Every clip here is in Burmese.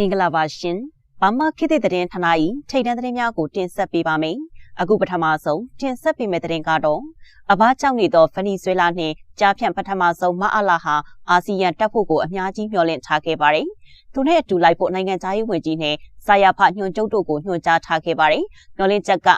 မင်္ဂလာပါရှင်။ဘာမခေတ်သစ်သတင်းဌာန၏ထိပ်တန်းသတင်းများကိုတင်ဆက်ပေးပါမယ်။အခုပထမဆုံးတင်ဆက်ပေးမယ့်သတင်းကတော့အဘာကြောင့်နေသောဗနီဇွဲလားနှင့်ကြားဖြန့်ပထမဆုံးမအလာဟာအာဆီယံတက်ဖို့ကိုအများကြီးမျှော်လင့်ထားခဲ့ပါတယ်။သူနဲ့အတူလိုက်ဖို့နိုင်ငံသားရေးဝန်ကြီးနဲ့စာယာဖညွှန်ချုပ်တို့ကိုညွှန်ကြားထားခဲ့ပါတယ်။မျှော်လင့်ချက်က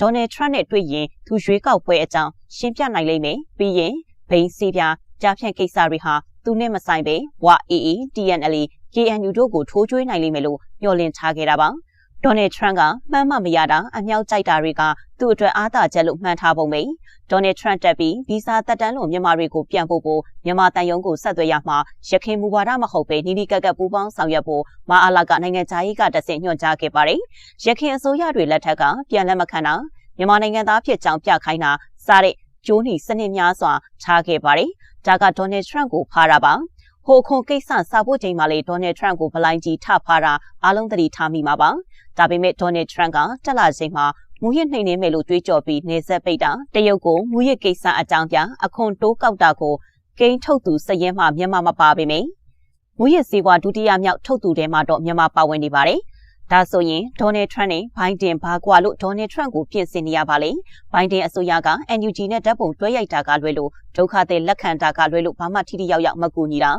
ဒေါ်နယ်ထရန့်နဲ့တွေ့ရင်သူရွေးကောက်ပွဲအကြောင်းရှင်းပြနိုင်လိမ့်မယ်။ပြီးရင်ဘိန်းစီးပြားကြားဖြန့်ကိစ္စတွေဟာသူနဲ့မဆိုင်ပဲဝအေအေ TNL KNU တို့ကိုထိုးကျွေးနိုင်လိမ့်မယ်လို့မျှော်လင့်ထားခဲ့တာပါ။ဒေါ်နယ်ထရန့်ကမှန်းမမရတာအမြောက်ကြိုက်တာတွေကသူ့အတွက်အားသာချက်လို့မှန်းထားပုံပဲ။ဒေါ်နယ်ထရန့်တက်ပြီးဗီဇာတက်တန်းလို့မြန်မာတွေကိုပြန်ပို့ဖို့မြန်မာတန်ယုံကိုဆက်သွယ်ရမှာရခိုင်မူဝါဒမဟုတ်ပဲနီးနီးကပ်ကပ်ပူးပေါင်းဆောင်ရွက်ဖို့မအားလာကနိုင်ငံသားရေးကတဆင့်ညွှန်ကြားခဲ့ပါတယ်။ရခိုင်အစိုးရတွေလက်ထက်ကပြန်လက်မခံတာမြန်မာနိုင်ငံသားဖြစ်ကြောင်းပြခိုင်းတာစတဲ့ကျိုးနီစနစ်များစွာထားခဲ့ပါတယ်။ဒါကဒေါ်နယ်ထရန့်ကိုဖားတာပါ။ ဟိုခွန်ကိစ္စစာဖို့ချိန်မှာလေဒေါ်နယ်ထရန့်ကိုဗလိုင်းကြီးထဖားတာအားလုံးသတိထားမိမှာပါဒါပေမဲ့ဒေါ်နယ်ထရန့်ကတက်လာချိန်မှာမူရစ်နှိမ်နေမယ်လို့တွေးကြော်ပြီးနေဆက်ပိတ်တာတရုတ်ကိုမူရစ်ကိစ္စအကြောင်းပြအခွန်တိုးကောက်တာကိုကိန်းထုတ်သူစရဲမှမြန်မာမပါပေမယ့်မူရစ်စီဝါဒုတိယမြောက်ထုတ်သူထဲမှာတော့မြန်မာပါဝင်နေပါတယ် ဒါဆိုရင်ဒေါ်နယ်ထရန့်နဲ့ဘိုင်ဒန်ဘာကွာလို့ဒေါ်နယ်ထရန့်ကိုပြင်ဆင်နေရပါလေ။ဘိုင်ဒန်အစိုးရက NUG နဲ့ဓာတ်ပုံတွဲရိုက်တာကလွဲလို့ဒုက္ခသည်လက်ခံတာကလွဲလို့ဘာမှထိထိရောက်ရောက်မကူညီတာ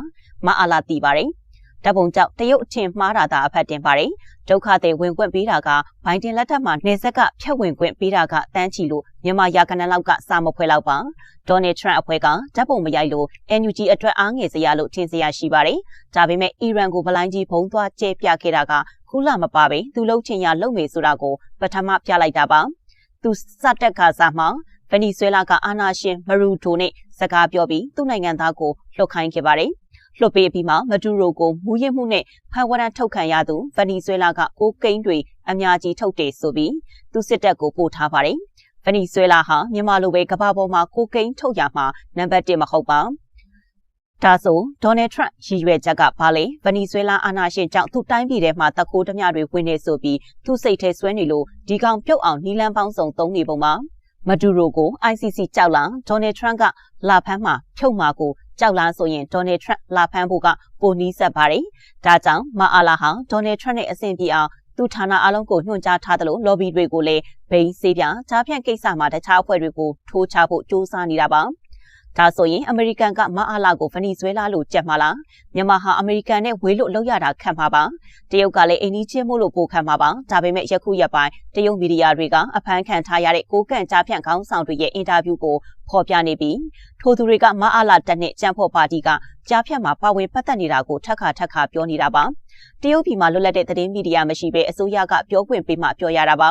မအားလာတည်ပါတယ်။ဓာတ်ပုံကြောင့်တရုတ်အထင်မှားတာသာအဖက်တင်ပါတယ်။ဒုက္ခသည်ဝင်ခွင့်ပေးတာကဘိုင်ဒန်လက်ထက်မှာနေဆက်ကဖြတ်ဝင်ခွင့်ပေးတာကတန်းချီလို့မြန်မာရာခဏလောက်ကစာမဖွဲလောက်ပါ။ဒေါ်နယ်ထရန့်အဖွဲ့ကဓာတ်ပုံမရိုက်လို့ NUG အတွက်အားငယ်စရာလို့ထင်စရာရှိပါတယ်။ဒါပေမဲ့အီရန်ကိုဗလိုင်းကြီးဘုံသွားကျဲပြခဲ့တာက ခုလမပါပဲသူလုံးချင်ရလုံမေဆိုတာကိုပထမပြလိုက်တာပါ။သူစတက်ကစားမှာဗနီဇွဲလားကအာနာရှင်မရူတိုနဲ့စကားပြောပြီးသူ့နိုင်ငံသားကိုလှုပ်ခိုင်းခဲ့ပါတယ်။လွှတ်ပေးပြီးမှမဒူရိုကိုမူရစ်မှုနဲ့ဖန်ဝရန်ထုတ်ခံရသူဗနီဇွဲလားကကိုကိန်းတွေအများကြီးထုတ်တယ်ဆိုပြီးသူစစ်တပ်ကိုပို့ထားပါတယ်။ဗနီဇွဲလားဟာမြန်မာလိုပဲကမ္ဘာပေါ်မှာကိုကိန်းထုတ်ရမှာနံပါတ်1မဟုတ်ပါ။ ဒါဆိုဒေါ်နယ်ထရန့်ရည်ရွယ်ချက်ကဘာလဲဗနီဇွဲလားအာဏာရှင်ကြောင့်သူ့တိုင်းပြည်ထဲမှာတခိုးဓမြတွေဝင်နေဆိုပြီးသူ့စိတ်ထဲဆွဲနေလို့ဒီကောင်ပြုတ်အောင်နီလန်းပေါင်းစုံသုံးနေပုံမှာမဒူရိုကို ICC ကြောက်လာဒေါ်နယ်ထရန့်ကလာဖမ်းမှာဖြုတ်မှာကိုကြောက်လားဆိုရင်ဒေါ်နယ်ထရန့်လာဖမ်းဖို့ကပိုနီးစပ်ပါတယ်။ဒါကြောင့်မအားလာဟာဒေါ်နယ်ထရန့်နဲ့အဆင်ပြေအောင်သူဌာနအလုံးကိုညွှန်ကြားထားသလို lobby တွေကိုလည်းဘိန်းစေးပြကြားဖြန့်ကိစ္စမှာတခြားအဖွဲ့တွေကိုထိုးချဖို့စ조사နေတာပါ။ ဒါဆိုရင်အမေရိကန်ကမအားလာကိုဗနီဇွဲလားလို့ကြက်မှာလားမြန်မာဟာအမေရိကန်နဲ့ဝေးလို့လောက်ရတာခံမှာပါတရုတ်ကလည်းအိန္ဒိချင်းမို့လို့ပိုခံမှာပါဒါပေမဲ့ယခုရက်ပိုင်းတရုတ်မီဒီယာတွေကအဖမ်းခံထားရတဲ့ကိုကန့်ကြားဖြန့်ခေါင်းဆောင်တွေရဲ့အင်တာဗျူးကိုဖော်ပြနေပြီးထိုသူတွေကမအားလာတက်နဲ့ကြံ့ဖို့ပါတီကကြားဖြတ်မှာပါဝင်ပတ်သက်နေတာကိုထက်ခါထက်ခါပြောနေတာပါ တရုတ်ပြည်မှာလွတ်လပ်တဲ့သတင်းမီဒီယာမရှိဘဲအစိုးရကပြောခွင့်ပေးမှပြောရတာပါ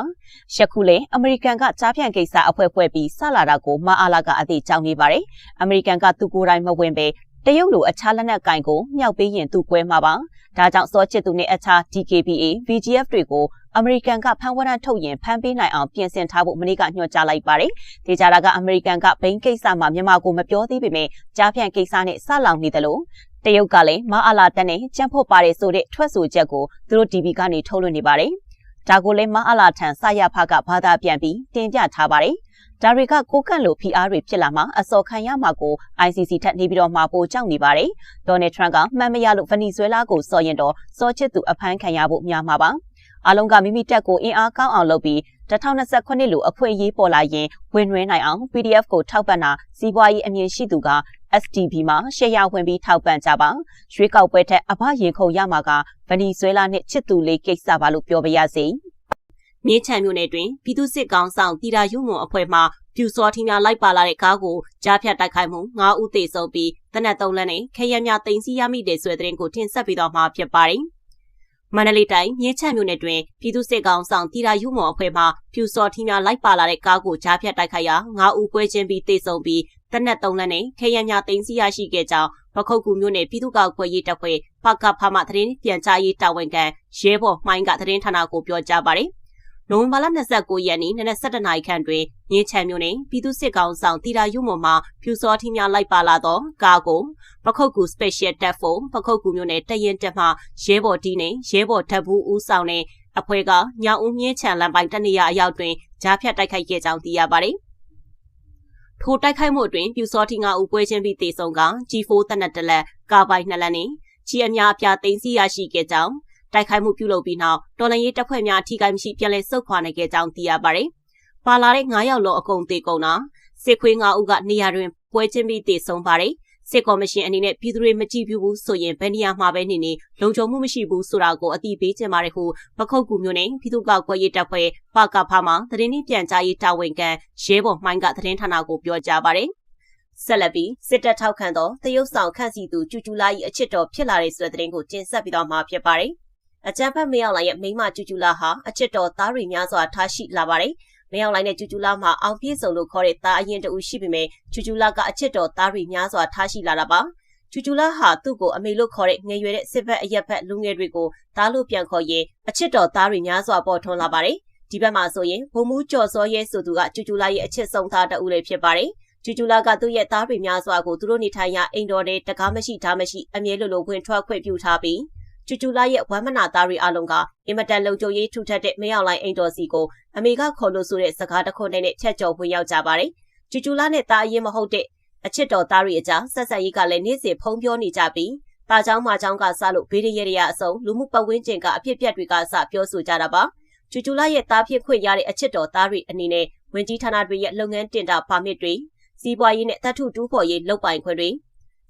ယခုလေအမေရိကန်ကကြားဖြန့်ကိစ္စအဖွဲ့ဖွဲ့ပြီးဆလာတာကိုမအားလာကအသေးကြောင်းနေပါတယ်အမေရိကန်ကသူကိုယ်တိုင်မဝင်ပဲတရုတ်လိုအခြားလက်နက်ကင်ကိုမြောက်ပေးရင်သူကွဲမှာပါဒါကြောင့်စောချစ်သူနဲ့အခြား DKBA VGF တွေကိုအမေရိကန်ကဖမ်းဝရမ်းထုတ်ရင်ဖမ်းပေးနိုင်အောင်ပြင်ဆင်ထားဖို့မနေ့ကညွှန်ကြားလိုက်ပါတယ်။ဒေကြတာကအမေရိကန်ကဘိန်းကိစ္စမှာမြန်မာကိုမပြောသေးပေမဲ့ကြားဖြန့်ကိစ္စနဲ့ဆလောင်နေတယ်လို့ တရုတ်ကလည်းမအားလာတက်နဲ့ကြံ့ဖို့ပါတယ်ဆိုတဲ့ထွက်ဆိုချက်ကိုသူတို့ TV ကနေထုတ်လွှင့်နေပါတယ်။ဒါကိုလည်းမအားလာထံစရဖကဘာသာပြန်ပြီးတင်ပြထားပါတယ်။ဒါတွေကကိုကန့်လို PR တွေဖြစ်လာမှအစော်ခံရမှာကို ICC ထက်နေပြီးတော့မှပိုကြောက်နေပါတယ်။ဒေါ်နယ်ထရန့်ကမှန်မရလို့ဗနီဇွဲလားကိုစော်ရင်တော့စော်ချစ်သူအဖမ်းခံရဖို့များမှာပါ။ အလုံးကမိမိတက်ကိုအင်အားကောင်းအောင်လုပ်ပြီး2029လိုအခွင့်အရေးပေါ်လာရင်ဝင်ရွေးနိုင်အောင် PDF ကိုထောက်ပံ့တာစီးပွားရေးအမြင်ရှိသူက STB မှာရှယ်ယာဝင်ပြီးထောက်ပံ့ကြပါရွေးကောက်ပွဲထက်အဘရင်ခုံရမှာကဗနီဇွဲလားနဲ့ချစ်သူလေးကိစ္စပါလို့ပြောပါရစေမြင်းချံမြို့နယ်တွင်ပြည်သူ့စစ်ကောင်ဆောင်တီတာယူမွန်အဖွဲ့မှပြူစောထင်းများလိုက်ပါလာတဲ့ကားကိုကြားဖြတ်တိုက်ခိုက်မှု9ဦးသေဆုံးပြီးတနက်3လနဲ့ခရက်များတင်စီရမိတဲ့ဆွဲတဲ့ရင်ကိုတင်ဆက်ပြီးတော့မှာဖြစ်ပါတယ်။ မန္တလေးတိုင်းမြင်းချံမြို့နယ်တွင်ပြည်သူ့စစ်ကောင်ဆောင်တီရာယူမော်အဖွဲ့မှပြူစော်ထင်းများလိုက်ပါလာတဲ့ကားကိုကြားဖြတ်တိုက်ခိုက်ရာ9ဦးကွဲချင်းပြီးတေဆုံပြီးတနက်3လက်နဲ့ခရံညာတင်စီရရှိခဲ့ကြောင်းပခုတ်ကူမြို့နယ်ပြည်သူ့ကောက်ခွဲရေးတပ်ဖွဲ့ပကဖမှသတင်းပြန်ကြားရေးတာဝန်ခံရဲဘော်မှိုင်းကသတင်းဌာနကိုပြောကြားပါတယ် နိုဝင်ဘာလ29ရက်နေ့နနက်7:00နာရီခန့်တွင်ငင်းချံမြို့နယ်ပြည်သူ့စစ်ကောင်ဆောင်တီရာယူမွန်မှဖြူစောထင်းများလိုက်ပါလာသောကားကိုပခုတ်ကူ Special Task Force ပခုတ်ကူမြို့နယ်တရင်တက်မှရဲဘော်တီနဲ့ရဲဘော်ထပ်ဘူးဦးဆောင်တဲ့အဖွဲ့ကညောင်ဦးမြင်းချံလမ်းပိုင်းတနေရအရောက်တွင်ကြားဖြတ်တိုက်ခိုက်ခဲ့ကြောင်းသိရပါတယ်။ထိုတိုက်ခိုက်မှုအတွင်းပြူစောထင်းကဦးပွဲချင်းပြီးတေဆုံက G4 တနက်တလက်ကာပိုင်နှစ်လက်နဲ့ကြီးအများအပြားသိမ်းဆီးရရှိခဲ့ကြောင်း တိုက်ခိုက်မှုပြုလုပ်ပြီးနောက်တော်လန်ရေးတပ်ဖွဲ့များထိခိုက်မရှိပြန်လည်ဆုတ်ခွာနိုင်ခဲ့ကြောင်းသိရပါတယ်။ပါလာတဲ့9ယောက်လုံးအကုန်သေကုန်တာစစ်ခွေး9ဦးကနေရာတွင်ပွဲချင်းပြီးတည်ဆုံပါတယ်။စစ်ကော်မရှင်အနေနဲ့ပြည်သူတွေမကြည့်ဘူးဆိုရင်ဘယ်နေရာမှာပဲနေနေလုံခြုံမှုမရှိဘူးဆိုတာကိုအတိပေးချင်ပါတယ်ဟုပခုတ်ကူမျိုးနဲ့ပြည်သူ့ကောက်ကွယ်ရေးတပ်ဖွဲ့ပကဖမှာသတင်းနှင့်ပြန်ကြားရေးတာဝန်ခံရဲဘော်မှိုင်းကသတင်းဌာနကိုပြောကြားပါတယ်။ဆက်လက်ပြီးစစ်တပ်ထောက်ခံသောတရုတ်ဆောင်ခန့်စီသူကျူကျူလာ၏အချစ်တော်ဖြစ်လာတဲ့ဆိုတဲ့သတင်းကိုတင်ဆက်ပြီးတော့မှာဖြစ်ပါတယ်။ အကြံဖတ်မရောက်လာရဲ့မိမကျူကျူလာဟာအချစ်တော်သားတွေများစွာထားရှိလာပါတယ်။မယောင်လိုင်းနဲ့ကျူကျူလာမှာအောင်ပြည့်စုံလို့ခေါ်တဲ့သားအရင်တူရှိပေမဲ့ကျူကျူလာကအချစ်တော်သားတွေများစွာထားရှိလာတာပါကျူကျူလာဟာသူ့ကိုအမေလို့ခေါ်တဲ့ငယ်ရွယ်တဲ့စစ်ဘက်အရက်ဘက်လူငယ်တွေကိုသားလို့ပြန်ခေါ်ရင်အချစ်တော်သားတွေများစွာပေါ်ထွန်းလာပါတယ်ဒီဘက်မှာဆိုရင်ဘုံမူကျော်စောရဲဆိုသူကကျူကျူလာရဲ့အချစ်ဆုံးသားတဦးလေးဖြစ်ပါတယ်ကျူကျူလာကသူ့ရဲ့သားတွေများစွာကိုသူတို့နေထိုင်ရာအိမ်တော်တဲ့တကားမရှိထားမရှိအမြဲလိုလိုဝင်ထွက်ခွင့်ပြုထားပြီး ကျူကျူလာရဲ့ဝမ်းမနာသားတွေအလုံးကအင်မတန်လုံခြုံရေးထူထပ်တဲ့မရောက်လိုင်းအိမ်တော်စီကိုအမေကခေါ်လို့ဆိုတဲ့စကားတစ်ခုနဲ့ချက်ကြော်ဝင်ရောက်ကြပါတယ်။ကျူကျူလာနဲ့သားအရင်မဟုတ်တဲ့အချစ်တော်သားတွေအကြားဆက်ဆက်ရေးကလည်းနေ့စဉ်ဖုံးပြောနေကြပြီးတာเจ้าမเจ้าကစလို့ဘေးရရရအစုံလူမှုပတ်ဝန်းကျင်ကအဖြစ်ပြက်တွေကစပြောဆိုကြတာပါ။ကျူကျူလာရဲ့သားဖြစ်ခွင့်ရတဲ့အချစ်တော်သားတွေအနေနဲ့ဝင်ကြီးဌာနတွေရဲ့လုပ်ငန်းတင်တာပါမစ်တွေစီးပွားရေးနဲ့တတ်ထုတူးဖော်ရေးလုပ်ပိုင်ခွင့်တွေ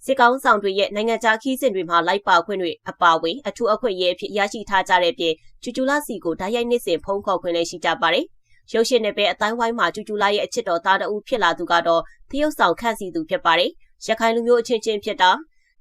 စစ်ကောင်းဆောင်တွေရဲ့နိုင်ငံခြားခီးစဉ်တွေမှာလိုက်ပါခွင့်တွေအပါအဝင်အထူးအခွင့်အရေးအဖြစ်ရရှိထားကြတဲ့ပြင်ကျူကျူလာစီကိုဓာတ်ရိုက်နှစ်စဉ်ဖုံးခေါ်ခွင့်လည်းရှိကြပါတယ်။ရုပ်ရှင်နယ်ပယ်အတိုင်းဝိုင်းမှာကျူကျူလာရဲ့အချစ်တော်သားတဦးဖြစ်လာသူကတော့သရုပ်ဆောင်ခန့်စီသူဖြစ်ပါတယ်။ရခိုင်လူမျိုးအချင်းချင်းဖြစ်တာ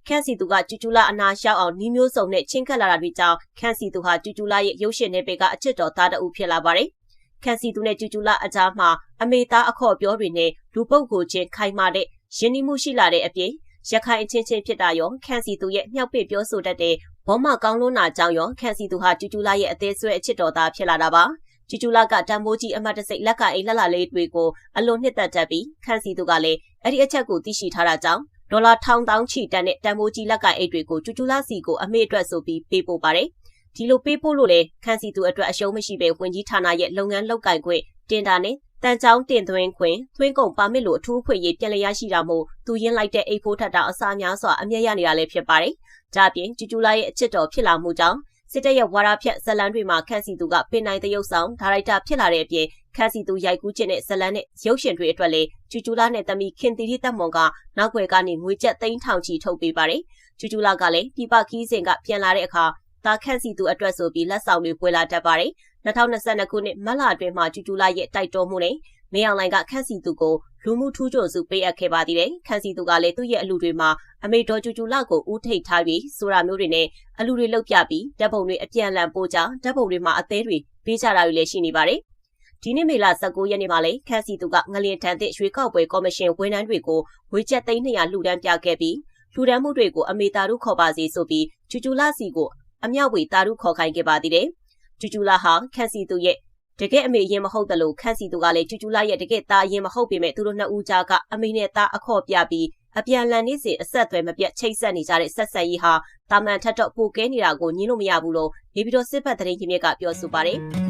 ခန့်စီသူကကျူကျူလာအနာရှောက်အောင်နီးမျိုးစုံနဲ့ချင်းကပ်လာတာတွေကြောင့်ခန့်စီသူဟာကျူကျူလာရဲ့ရုပ်ရှင်နယ်ပယ်ကအချစ်တော်သားတဦးဖြစ်လာပါတယ်။ခန့်စီသူနဲ့ကျူကျူလာအကြားမှာအမေသားအခေါ်ပြောတွေနဲ့လူပုတ်ကိုချင်းခိုင်မာတဲ့ယဉ်နီးမှုရှိလာတဲ့အပြင် ရခိုင်အချင်းချင်းဖြစ်တာရောခန့်စီသူရဲ့မြောက်ပစ်ပြောဆိုတတ်တဲ့ဘောမကောင်းလွန်းနာကြောင့်ရောခန့်စီသူဟာကျူကျူလာရဲ့အသေးဆွဲအချစ်တော်သားဖြစ်လာတာပါကျူကျူလာကတံမိုးကြီးအမတ်တစိတ်လက်ကအိမ်လက်လာလေးတွေကိုအလွန်နှစ်သက်တတ်ပြီးခန့်စီသူကလည်းအဲ့ဒီအချက်ကိုသိရှိထားတာကြောင့်ဒေါ်လာထောင်တောင်းချီတန်တဲ့တံမိုးကြီးလက်ကအိတ်တွေကိုကျူကျူလာစီကိုအမေအတွက်ဆိုပြီးပေးပို့ပါတယ်ဒီလိုပေးပို့လို့လေခန့်စီသူအတွက်အရှုံးမရှိပဲဝင်ကြီးဌာနရဲ့လုပ်ငန်းလုပ်ကိုင်ခွင့်တင်တာနဲ့ တန်ချောင်းတင်သွင်းခွင့်သွင်းကုန်ပါမစ်လိုအထူးအခွင့်အရေးပြန်လည်ရရှိတာမို့သူရင်းလိုက်တဲ့အိတ်ဖိုးထက်တာအစားများစွာအမျက်ရနေတာလည်းဖြစ်ပါတယ်။ဒါ့အပြင်ကျူကျူလာရဲ့အချစ်တော်ဖြစ်လာမှုကြောင့်စစ်တပ်ရဲ့ဝါဒဖြတ်ဇလန်တွေမှာခန့်စီသူကပင်နိုင်တရုတ်ဆောင်ဒါရိုက်တာဖြစ်လာတဲ့အပြင်ခန့်စီသူရိုက်ကူးခြင်းနဲ့ဇလန်နဲ့ရုပ်ရှင်တွေအတွက်လည်းကျူကျူလာနဲ့တမီခင်တီတီတက်မွန်ကနောက်ွယ်ကနေငွေကျပ်သိန်းထောင်ချီထုတ်ပေးပါတယ်။ကျူကျူလာကလည်းပြပခီးစဉ်ကပြန်လာတဲ့အခါဒါခန့်စီသူအတွက်ဆိုပြီးလက်ဆောင်တွေပွဲလာတတ်ပါတယ်။ 2022ခုနှစ်မတ်လအတွင်းမှာကျူကျူလာရဲ့တိုက်တွန်းမှုနဲ့မင်းအောင်လှိုင်ကခန့်စီသူကိုလူမှုထူးချွန်စုပေးအပ်ခဲ့ပါသေးတယ်။ခန့်စီသူကလည်းသူ့ရဲ့အလူတွေမှာအမေတော်ကျူကျူလကိုဦးထိတ်ထားပြီးဆိုတာမျိုးတွေနဲ့အလူတွေလောက်ပြပြီးဓာတ်ပုံတွေအပြန်အလှန်ပို့ကြဓာတ်ပုံတွေမှာအသေးတွေပေးကြတာတွေလည်းရှိနေပါတယ်။ဒီနေ့မေလ19ရက်နေ့မှာလည်းခန့်စီသူကငလျင်ထန်တဲ့ရွေးကောက်ပွဲကော်မရှင်ဝန်ထမ်းတွေကိုဝေချက်သိန်း200လှူဒန်းပြခဲ့ပြီးလှူဒန်းမှုတွေကိုအမေတာတို့ခေါ်ပါစီဆိုပြီးကျူကျူလစီကိုအမြောက်ဝေတာတို့ခေါ်ခိုင်းခဲ့ပါသေးတယ်။ ကျူကျူလာဟာခန့်စီသူရဲ့တကယ်အမေရင်မဟုတ်တယ်လို့ခန့်စီသူကလည်းကျူကျူလာရဲ့တကယ်သားရင်မဟုတ်ပေမဲ့သူတို့နှစ်ဦးကြားကအမေနဲ့သားအခေါ်ပြပြီးအပြန်လန်နေစီအဆက်အသွယ်မပြတ်ချိတ်ဆက်နေကြတဲ့ဆက်ဆက်ရေးဟာတာမန်ထက်တော့ပိုကဲနေတာကိုညင်းလို့မရဘူးလို့နေပြည်တော်စစ်ဘက်သတင်းကြီးမြစ်ကပြောဆိုပါတယ်။